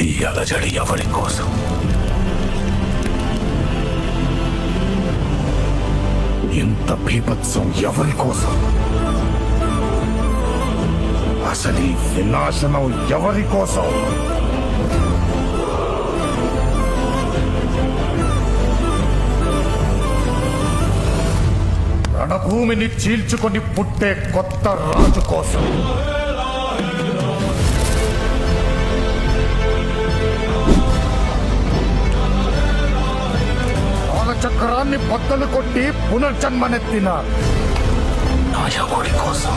ఈ అలజడి ఎవరి కోసం? ఇంత బీభత్సం ఎవరి కోసం? అసలు ఈ వినాశనం ఎవరి కోసం? రణభూమిని చీల్చుకొని పుట్టే కొత్త రాజు కోసం. చక్రాన్ని బద్దలు కొట్టి పునర్జన్మనెత్తిన నాయకుడి కోసం